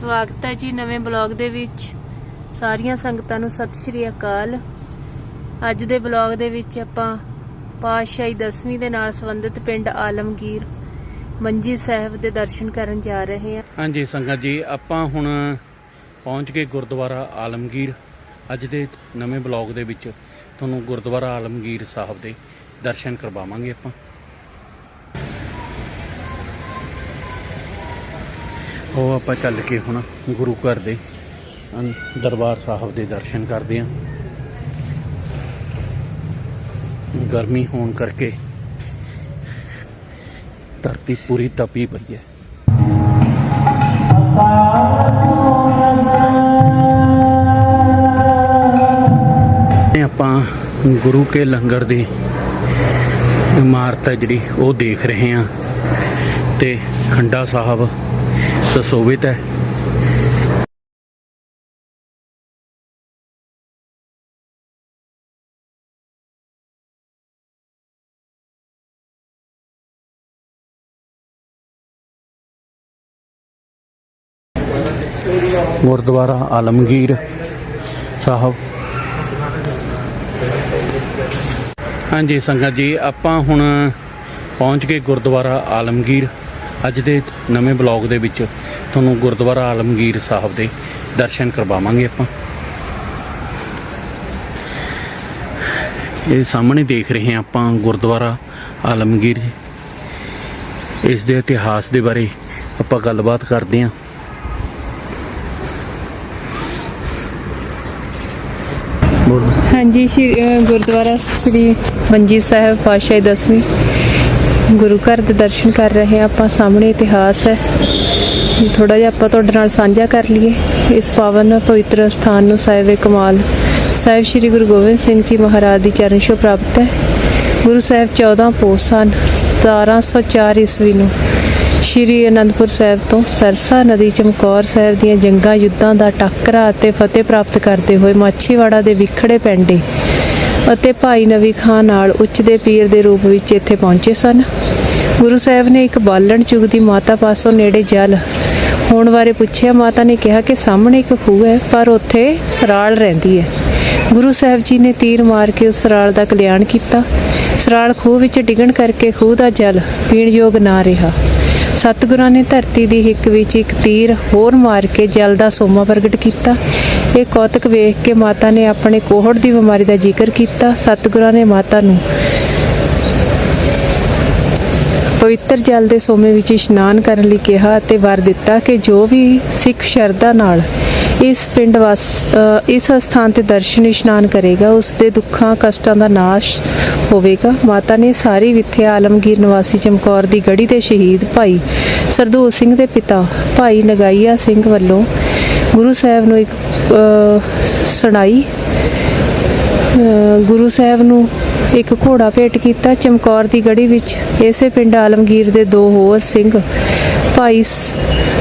ਸਵਾਗਤ ਹੈ ਜੀ ਨਵੇਂ ਬਲੌਗ ਦੇ ਵਿੱਚ। ਸਾਰੀਆਂ ਸੰਗਤਾਂ ਨੂੰ ਸਤਿ ਸ਼੍ਰੀ ਅਕਾਲ। ਅੱਜ ਦੇ ਬਲੌਗ ਦੇ ਵਿੱਚ ਆਪਾਂ ਪਾਤਸ਼ਾਹੀ ਦਸਵੀਂ ਦੇ ਨਾਲ ਸੰਬੰਧਿਤ ਪਿੰਡ ਆਲਮਗੀਰ ਮੰਜੀ ਸਾਹਿਬ ਦੇ ਦਰਸ਼ਨ ਕਰਨ ਜਾ ਰਹੇ ਹਾਂ। ਹਾਂਜੀ ਸੰਗਤ ਜੀ, ਆਪਾਂ ਹੁਣ ਪਹੁੰਚ ਗਏ ਗੁਰਦੁਆਰਾ ਆਲਮਗੀਰ। ਅੱਜ ਦੇ ਨਵੇਂ ਬਲੌਗ ਦੇ ਵਿੱਚ ਤੁਹਾਨੂੰ ਗੁਰਦੁਆਰਾ ਆਲਮਗੀਰ ਸਾਹਿਬ ਦੇ ਦਰਸ਼ਨ ਕਰਵਾਵਾਂਗੇ ਆਪਾਂ। ਉਹ ਆਪਾਂ ਚੱਲ ਕੇ ਹੁਣ ਗੁਰੂ ਘਰ ਦੇ ਦਰਬਾਰ ਸਾਹਿਬ ਦੇ ਦਰਸ਼ਨ ਕਰਦੇ ਹਾਂ। ਗਰਮੀ ਹੋਣ ਕਰਕੇ ਧਰਤੀ ਪੂਰੀ ਤਪੀ ਪਈ ਹੈ। ਆਪਾਂ ਗੁਰੂ ਕੇ ਲੰਗਰ ਦੀ ਇਮਾਰਤ ਹੈ ਜਿਹੜੀ ਉਹ ਦੇਖ ਰਹੇ ਹਾਂ ਤੇ ਖੰਡਾ ਸਾਹਿਬ ਸੁਸ਼ੋਭਿਤ ਹੈ। ਗੁਰਦੁਆਰਾ ਆਲਮਗੀਰ ਸਾਹਿਬ। ਹਾਂਜੀ ਸੰਗਤ ਜੀ ਆਪਾਂ ਹੁਣ ਪਹੁੰਚ ਗਏ ਗੁਰਦੁਆਰਾ ਆਲਮਗੀਰ। ਅੱਜ ਦੇ ਨਵੇਂ ਬਲੌਗ ਦੇ ਵਿੱਚ ਤੁਹਾਨੂੰ ਗੁਰਦੁਆਰਾ ਆਲਮਗੀਰ ਸਾਹਿਬ ਦੇ ਦਰਸ਼ਨ ਕਰਵਾਵਾਂਗੇ ਆਪਾਂ। ਇਹ ਸਾਹਮਣੇ ਦੇਖ ਰਹੇ ਹਾਂ ਆਪਾਂ ਗੁਰਦੁਆਰਾ ਆਲਮਗੀਰ ਜੀ। ਇਸ ਦੇ ਇਤਿਹਾਸ ਦੇ ਬਾਰੇ ਆਪਾਂ ਗੱਲਬਾਤ ਕਰਦੇ ਹਾਂ। ਹਾਂਜੀ ਗੁਰਦੁਆਰਾ ਸ੍ਰੀ ਮੰਜੀ ਸਾਹਿਬ ਪਾਤਸ਼ਾਹੀ ਦਸਵੀਂ। ਗੁਰੂ ਘਰ ਦੇ ਦਰਸ਼ਨ ਕਰ ਰਹੇ ਹਾਂ, ਆਪਾਂ ਸਾਹਮਣੇ ਇਤਿਹਾਸ ਹੈ। ਥੋੜਾ ਜਿਹਾ ਆਪਾਂ ਤੁਹਾਡੇ ਨਾਲ ਸਾਂਝਾ ਕਰ ਲਈਏ। ਇਸ ਪਾਵਨ ਪਵਿੱਤਰ ਸਥਾਨ ਨੂੰ ਸਾਹਿਬ ਕਮਾਲ। ਸਾਹਿਬ ਸ੍ਰੀ ਗੁਰੂ ਗੋਬਿੰਦ ਸਿੰਘ ਜੀ ਮਹਾਰਾਜ ਦੀ ਚਰਨ ਛੋਹ ਪ੍ਰਾਪਤ ਹੈ। ਗੁਰੂ ਸਾਹਿਬ 14 ਪੋਸ ਸਨ 1704 ਈਸਵੀ ਨੂੰ। ਸ਼੍ਰੀ ਅਨੰਦਪੁਰ ਸਾਹਿਬ ਤੋਂ ਸਰਸਾ ਨਦੀ ਚਮਕੌਰ ਸਾਹਿਬ ਦੀਆਂ ਜੰਗਾਂ, ਯੁੱਧਾਂ ਦਾ ਟੱਕਰਾ ਅਤੇ ਫਤਿਹ ਪ੍ਰਾਪਤ ਕਰਦੇ ਹੋਏ ਮਾਛੀਵਾੜਾ ਦੇ ਵਿਖੜੇ ਪੈਂਡੇ ਅਤੇ ਭਾਈ ਨਵੀ ਖਾਨ ਨਾਲ ਉੱਚ ਦੇ ਪੀਰ ਦੇ ਰੂਪ ਵਿੱਚ ਇੱਥੇ ਪਹੁੰਚੇ ਸਨ। ਗੁਰੂ ਸਾਹਿਬ ਨੇ ਇੱਕ ਬਾਲਣ ਚੁਗ ਦੀ ਮਾਤਾ ਪਾਸੋਂ ਨੇੜੇ ਜਲ ਹੋਣ ਬਾਰੇ ਪੁੱਛਿਆ। ਮਾਤਾ ਨੇ ਕਿਹਾ ਕਿ ਸਾਹਮਣੇ ਇੱਕ ਖੂਹ ਹੈ, ਪਰ ਉੱਥੇ ਸਰਾਲ ਰਹਿੰਦੀ ਹੈ। ਗੁਰੂ ਸਾਹਿਬ ਜੀ ਨੇ ਤੀਰ ਮਾਰ ਕੇ ਉਸ ਸਰਾਲ ਦਾ ਕਲਿਆਣ ਕੀਤਾ। ਸਰਾਲ ਖੂਹ ਵਿੱਚ ਡਿੱਗਣ ਕਰਕੇ ਖੂਹ ਦਾ ਜਲ ਪੀਣ ਯੋਗ ਨਾ ਰਿਹਾ। ਸਤਿਗੁਰਾਂ ਨੇ ਧਰਤੀ ਦੀ ਹਿੱਕ ਵਿੱਚ ਇੱਕ ਤੀਰ ਹੋਰ ਮਾਰ ਕੇ ਜਲ ਦਾ ਸੋਮਾ ਪ੍ਰਗਟ ਕੀਤਾ। ਇਹ ਕੌਤਕ ਵੇਖ ਕੇ ਮਾਤਾ ਨੇ ਆਪਣੇ ਕੋਹੜ ਦੀ ਬਿਮਾਰੀ ਦਾ ਜ਼ਿਕਰ ਕੀਤਾ, ਸਤਿਗੁਰਾਂ ਨੇ ਮਾਤਾ ਨੂੰ ਪਵਿੱਤਰ ਜਲ ਦੇ ਸੋਮੇ ਵਿੱਚ ਇਸ਼ਨਾਨ ਕਰਨ ਲਈ ਕਿਹਾ ਅਤੇ ਵਰ ਦਿੱਤਾ ਕਿ ਜੋ ਵੀ ਸਿੱਖ ਸ਼ਰਧਾ ਨਾਲ ਇਸ ਪਿੰਡ ਵਾਸ ਇਸ ਸਥਾਨ ਤੇ ਦਰਸ਼ਨ ਇਸ਼ਨਾਨ ਕਰੇਗਾ, ਉਸ ਦੇ ਦੁੱਖਾਂ, ਕਸ਼ਟਾਂ ਦਾ ਨਾਸ਼ ਹੋਵੇਗਾ। ਮਾਤਾ ਨੇ ਸਾਰੀ ਵਿਥਿਆ ਆਲਮਗੀਰ ਨਿਵਾਸੀ ਚਮਕੌਰ ਦੀ ਗੜੀ ਦੇ ਸ਼ਹੀਦ ਭਾਈ ਸਰਦੂਲ ਸਿੰਘ ਦੇ ਪਿਤਾ, ਭਾਈ ਨਗਾਈਆ ਸਿੰਘ ਵੱਲੋਂ ਗੁਰੂ ਸਾਹਿਬ ਨੂੰ ਇੱਕ ਅ, ਸੁਣਾਈ ਗੁਰੂ ਸਾਹਿਬ ਨੂੰ ਇੱਕ ਘੋੜਾ ਭੇਟ ਕੀਤਾ ਚਮਕੌਰ ਦੀ ਗੜੀ ਵਿੱਚ। ਇਸੇ ਪਿੰਡ ਆਲਮਗੀਰ ਦੇ ਦੋ ਹੋਰ ਸਿੰਘ ਭਾਈ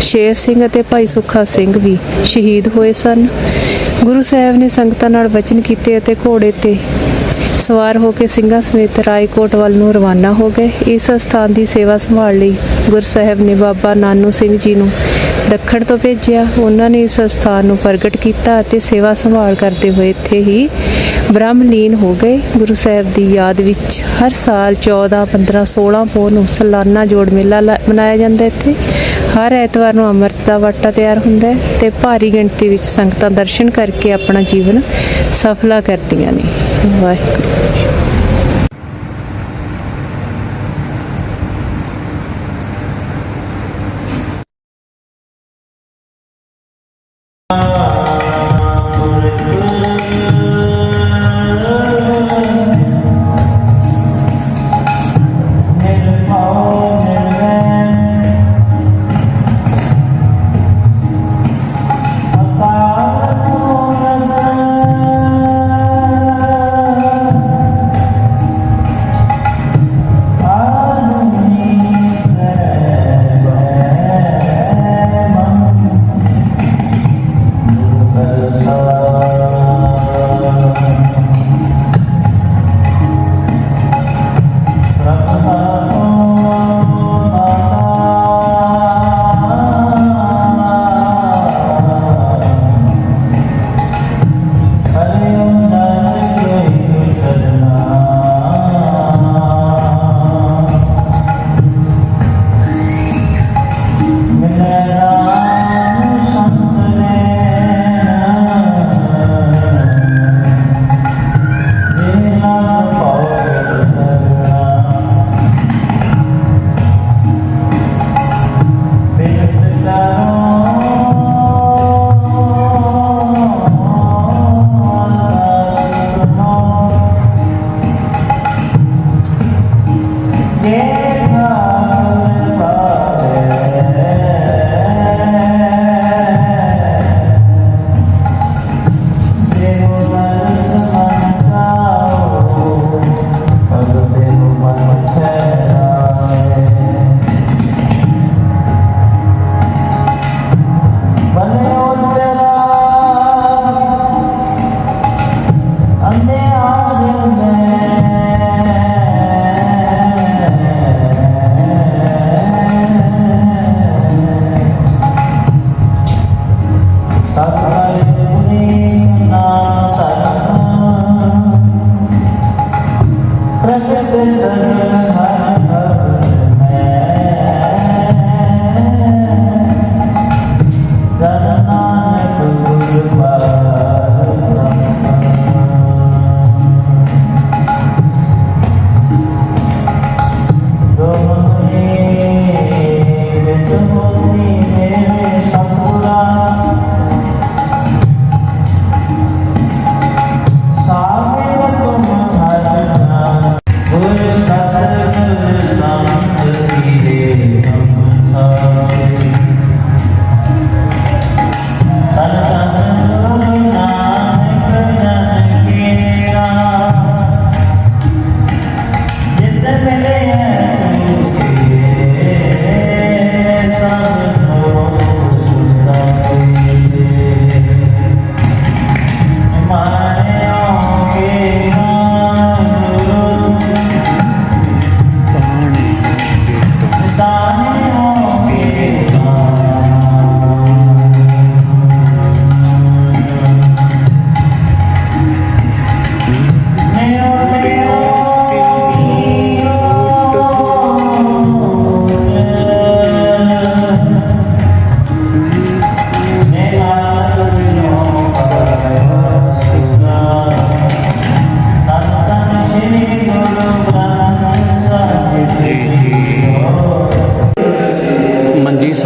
ਸ਼ੇਰ ਸਿੰਘ ਅਤੇ ਭਾਈ ਸੁੱਖਾ ਸਿੰਘ ਵੀ ਸ਼ਹੀਦ ਹੋਏ ਸਨ। ਗੁਰੂ ਸਾਹਿਬ ਨੇ ਸੰਗਤਾਂ ਨਾਲ ਵਚਨ ਕੀਤੇ ਅਤੇ ਘੋੜੇ ਤੇ ਸਵਾਰ ਹੋ ਕੇ ਸਿੰਘਾਂ ਸਮੇਤ ਰਾਏਕੋਟ ਵੱਲ ਨੂੰ ਰਵਾਨਾ ਹੋ ਗਏ। ਇਸ ਸਥਾਨ ਦੀ ਸੇਵਾ ਸੰਭਾਲ ਲਈ ਗੁਰੂ ਸਾਹਿਬ ਨੇ ਬਾਬਾ ਨਾਨੂ ਸਿੰਘ ਜੀ ਨੂੰ ਦੱਖਣ ਤੋਂ ਭੇਜਿਆ। ਉਹਨਾਂ ਨੇ ਇਸ ਸਥਾਨ ਨੂੰ ਪ੍ਰਗਟ ਕੀਤਾ ਅਤੇ ਸੇਵਾ ਸੰਭਾਲ ਕਰਦੇ ਹੋਏ ਇੱਥੇ ਹੀ ਬ੍ਰਹਮਲੀਨ ਹੋ ਗਏ। ਗੁਰੂ ਸਾਹਿਬ ਦੀ ਯਾਦ ਵਿੱਚ ਹਰ ਸਾਲ 14 15 16 ਪੋਹ ਨੂੰ ਸਾਲਾਨਾ ਜੋੜ ਮੇਲਾ ਲਾ- ਮਨਾਇਆ ਜਾਂਦਾ ਇੱਥੇ। ਹਰ ਐਤਵਾਰ ਨੂੰ ਅੰਮ੍ਰਿਤ ਦਾ ਵਾਟਾ ਤਿਆਰ ਹੁੰਦਾ ਹੈ ਤੇ ਭਾਰੀ ਗਿਣਤੀ ਵਿੱਚ ਸੰਗਤਾਂ ਦਰਸ਼ਨ ਕਰਕੇ ਆਪਣਾ ਜੀਵਨ ਸਫਲਾ ਕਰਦੀਆਂ ਨੇ। ਵਾਹਿਗੁਰੂ।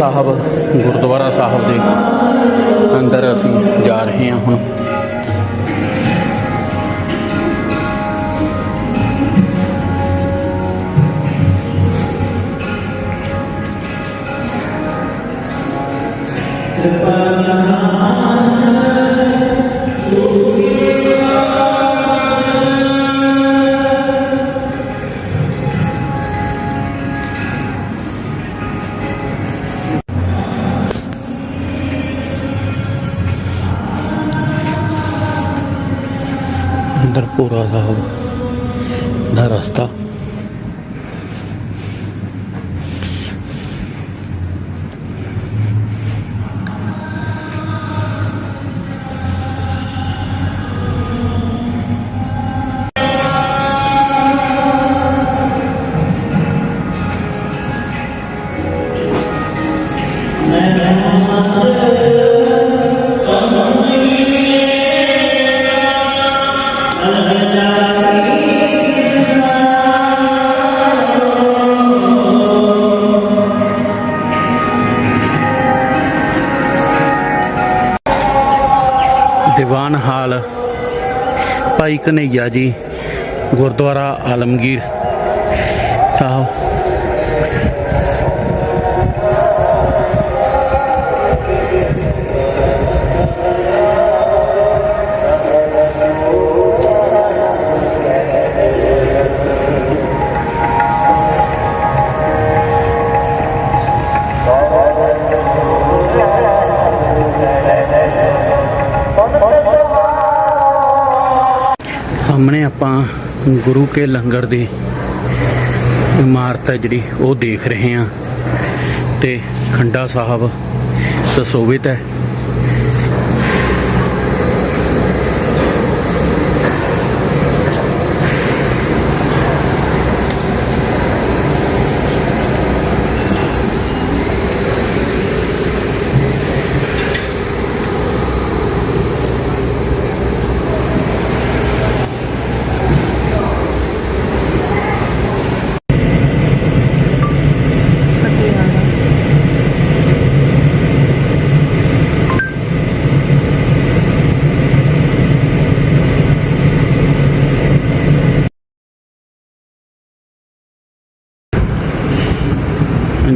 ਸਾਹਿਬ ਗੁਰਦੁਆਰਾ ਸਾਹਿਬ ਦੇ ਅੰਦਰ ਅਸੀਂ ਜਾ ਰਹੇ ਹਾਂ ਹੁਣ Goodbye. ਦੀਵਾਨ ਹਾਲ। ਭਾਈ ਕਨਈਆ ਜੀ ਗੁਰਦੁਆਰਾ ਆਲਮਗੀਰ ਸਾਹਿਬ। ਗੁਰੂ ਕੇ ਲੰਗਰ ਦੀ ਇਮਾਰਤ ਹੈ ਜਿਹੜੀ ਉਹ ਦੇਖ ਰਹੇ ਹਾਂ ਤੇ ਖੰਡਾ ਸਾਹਿਬ ਸੁਸ਼ੋਭਿਤ ਹੈ।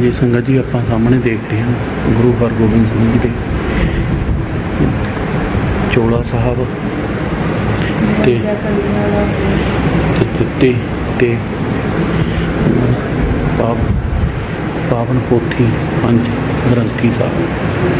ਹਾਂਜੀ ਸੰਗਤ ਜੀ ਆਪਾਂ ਸਾਹਮਣੇ ਦੇਖ ਰਹੇ ਹਾਂ, ਗੁਰੂ ਹਰਗੋਬਿੰਦ ਸਿੰਘ ਜੀ ਦੇ ਚੋਲਾ ਸਾਹਿਬ ਤੇ ਤੇ ਤੇ ਪਾਵਨ ਪੋਥੀ ਪੰਜ ਗ੍ਰੰਥੀ ਸਾਹਿਬ।